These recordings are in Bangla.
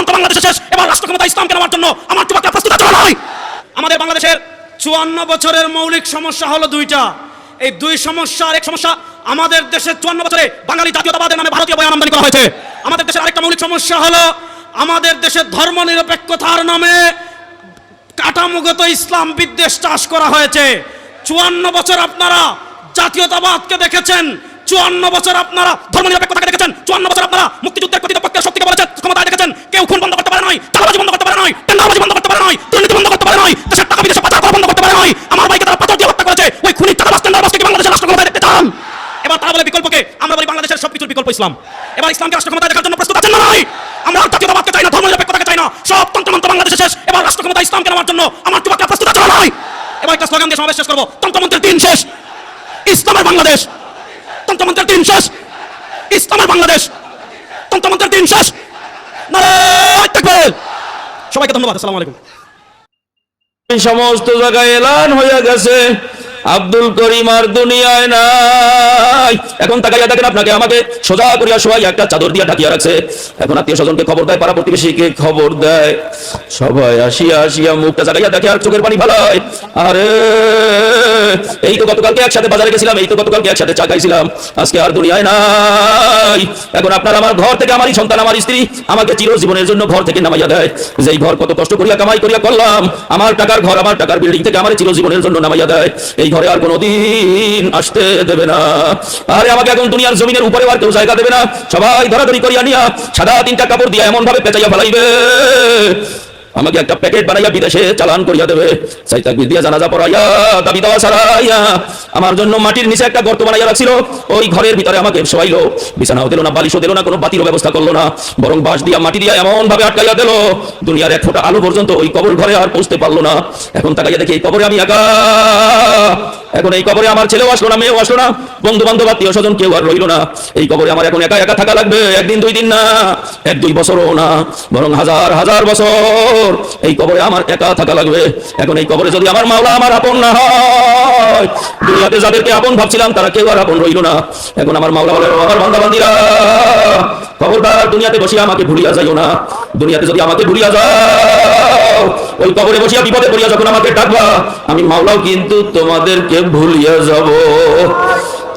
তন্ত্রমন্ত্র বাংলাদেশে শেষ। এবার রাষ্ট্র ক্ষমতা ইসলামকে নেওয়ার জন্য আমার যুবকরা প্রস্তুত না নয় আমাদের বাংলাদেশের চুয়ান্ন বছরের মৌলিক সমস্যা হলো দুইটা। এই দুই সমস্যার এক সমস্যা, আমাদের দেশের চুয়ান্ন বছরে বাঙালি জাতীয়তাবাদের নামে ভারতীয় বয়ান আমদানি করা হয়েছে। আমাদের দেশের আরেকটা মৌলিক সমস্যা হলো, আমাদের দেশের ধর্ম নিরপেক্ষতার নামে কাঠামোগত ইসলাম বিদ্বেষ চাষ করা হয়েছে। চুয়ান্ন বছর আপনারা জাতীয়তাবাদকে দেখেছেন, চুয়ান্ন বছর আপনারা ধর্মনিরপেক্ষতাকে দেখেছেন, চুয়ান্ন বছর আপনারা মুক্তিযুদ্ধের প্রতিপক্ষের পক্ষের শক্তিকে বলেছেন, ক্ষমতায় দেখেছেন বলে বিকল্পকে, আমরা বলি বাংলাদেশের সবকিছুর বিকল্প ইসলাম। এবার ইসলামকে রাষ্ট্র ক্ষমতায় দেখার জন্য প্রস্তুত আছেন না নয় আমরা আর জাতীয়তাবাদকে চাই না, ধর্মনিরপেক্ষতাকে চাই না, সব তন্ত্রমন্ত্র বাংলাদেশে শেষ। এবার রাষ্ট্র ক্ষমতা ইসলামকে নেওয়ার জন্য আমার যুবকরা প্রস্তুত আছে না এবার একটা স্লোগান দিয়ে সমাবেশ শেষ করব, তন্ত্রমন্ত্রের দিন শেষ। ইসলামের বাংলাদেশ। তন্ত্রমন্ত্রের দিন শেষ। ইসলামের বাংলাদেশ। তন্ত্রমন্ত্রের দিন শেষ। সবাইকে ধন্যবাদ, আসসালামু আলাইকুম। সমস্ত জায়গায় এলান হয়ে গেছে। আব্দুল করিম আর দুনিয়ায় নাই। এখন তাকাইয়া দেখেন আপনাকে আমাকে সোজা করিয়া সবাই একটা চাদর দিয়া ঢাকিয়া রাখছে। এখন আত্মীয় স্বজনকে খবর দেয়, পাড়া প্রতিবেশীকে খবর দেয়। সবাই আসিয়া আসিয়া মুখটা জাগাইয়া দেখে, আর চোখের পানি ফালায় আরে, এই তো গতকালকে একসাথে বাজারে গেছিলাম, এই তো গতকালকে একসাথে চা খাইছিলাম। আজকে আর দুনিয়ায় নাই। এখন আপনার আমার ঘর থেকে আমারই সন্তান, আমার স্ত্রী আমাকে চিরজীবনের জন্য ঘর থেকে নামাইয়া দেয়। যেই ঘর কত কষ্ট করিয়া কামাই করিয়া করলাম, আমার টাকার ঘর, আমার টাকার বিল্ডিং থেকে আমার চিরজীবনের জন্য নামাইয়া দেয়। এই ঘরে আর কোনোদিন আসতে দেবে না। আরে আমাকে এখন দুনিয়ার জমিনের উপরে আর কেউ জায়গা দেবে না। সবাই ধরাধরি করিয়া নিয়া সাদা তিনটা কাপড় দিয়া এমন ভাবে পেঁচাইয়া ফেলাইবে। আমাকে একটা প্যাকেট বানাইয়া বিদেশে চালান করিয়া দেবে। সেই তাকবির দিয়া জানাজা পড়াইয়া, দাবি দেওয়া সারাইয়া আমার জন্য মাটির নিচে একটা গর্ত বানাইয়া রাখছিল। ওই ঘরের ভিতরে আমাকে শোয়াইলো। বিছানাও দিল না, বালিশও দিল না, কোনো বাতিরও ব্যবস্থা করল না। বরং বাঁশ দিয়া মাটি দিয়া এমন ভাবে আটকাইয়া দিল, দুনিয়ার এক ফোঁটা আলো পর্যন্ত ওই কবর ঘরে আর পৌঁছতে পারল না। এখন তাকাইয়া দেখি এই কবরে আমি একা। এখন এই কবরে আমার ছেলেও আসলো না, মেয়েও আসলো না বন্ধু বান্ধব আত্মীয় স্বজন কেউ আর রইল না। এই কবরে আমার এখন একা একা থাকা লাগবে, একদিন দুই দিন না, এক দুই বছরও না, বরং হাজার হাজার বছর এই কবরে আমার একা থাকা লাগবে। এখন এই কবরে যদি আমার মাওলা আমার আপন না হয়, দুনিয়াতে যাদেরকে আপন ভাবছিলাম তারা কেউ আর আপন রইল না। এখন আমার মাওলা বলে আমার বান্দা বান্দিরা খবরদার, দুনিয়াতে বসিয়া আমাকে ভুলিয়া যাইও না। দুনিয়াতে যদি আমাকে ভুলিয়া যাও, ওই কবরে বসিয়া বিপদে পড়িয়া যখন আমাকে ডাকবা, আমি মাওলাও কিন্তু তোমাদেরকে ভুলিয়া যাব।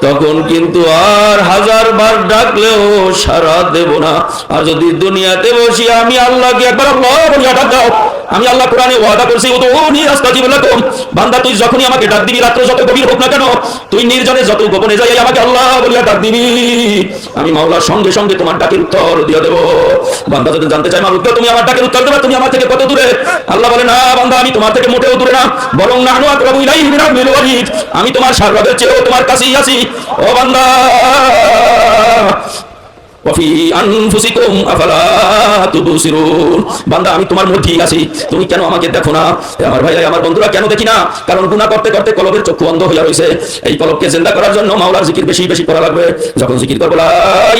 তখন কিন্তু আর হাজার বার ডাকলেও সারা দেব না। আর যদি দুনিয়াতে বসি আমি আল্লাহকে একবার আল্লাহ বলিয়া ডাক দাও আমি আল্লাহ কোরআনে ওয়াদা করছি ও তো ও নি আস্তাজিব লাকুম। বান্দা, তুই যখনই আমাকে ডাক দিবি, রাত্র যত গভীর হোক না কেন, তুই নির্জনে যত গোপনে যাই, আমাকে আল্লাহ বলিয়া ডাক দিবি। আমি মাওলার সঙ্গে সঙ্গে তোমার ডাকের উত্তর দিয়ে দেবো। বান্দা, যদি জানতে চাই মালুক তুমি আমার ডাকের উত্তর দেবে, তুমি আমার থেকে কত দূরে? আল্লাহ বলে, না বান্দা, আমি তোমার থেকে মোটেও দূরে না, বরং না আনো আকরাবু ইলাইহি মিনাল আমি তোমার সারবাদের চেয়েও তোমার কাছেই আছি। ও বান্দা ওয়াফি আনফুসিকুম, আফালা তুবসিরুন। বান্দা, আমি তোমার মধ্যেই আছি। তুমি কেন আমাকে দেখো না? আমার ভাই আমার বন্ধুরা, কেন দেখি না? কারণ গুনাহ করতে করতে কলবের চক্ষু অন্ধ হইয়া রইছে। এই কলবকে জিন্দা করার জন্য মাওলার জিকির বেশি বেশি করা লাগবে। যখন জিকির করব, লা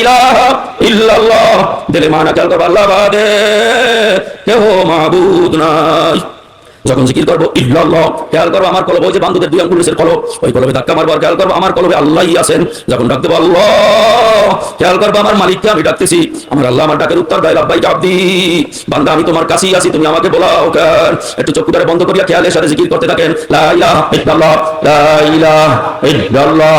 ইলাহা ইল্লাল্লাহ, দিলে মানা খেয়াল করব, আল্লাহ বাদে। কেহ মাবুদ, নাই। যখন জিকির করব খেয়াল করব আমার কলব যে বান্ধবদের দুই আঙ্গুল নিচের কলব, ওই কলবে ধাক্কা মারবো খেয়াল করব আমার কলবে আল্লাহই আছেন। যখন ডাকতে আল্লাহ খেয়াল করব আমার মালিককে আমি ডাকতেছি। আমার আল্লাহ আমার ডাকের উত্তর দেয় লাভবাই ডাবদি বান্দা, আমি তোমার কাছেই আছি, তুমি আমাকে বলাও কেন একটু চক্ষুটারে বন্ধ করিয়া খেয়ালের সাথে জিকির করতে থাকেন লা ইলাহা ইল্লাল্লাহ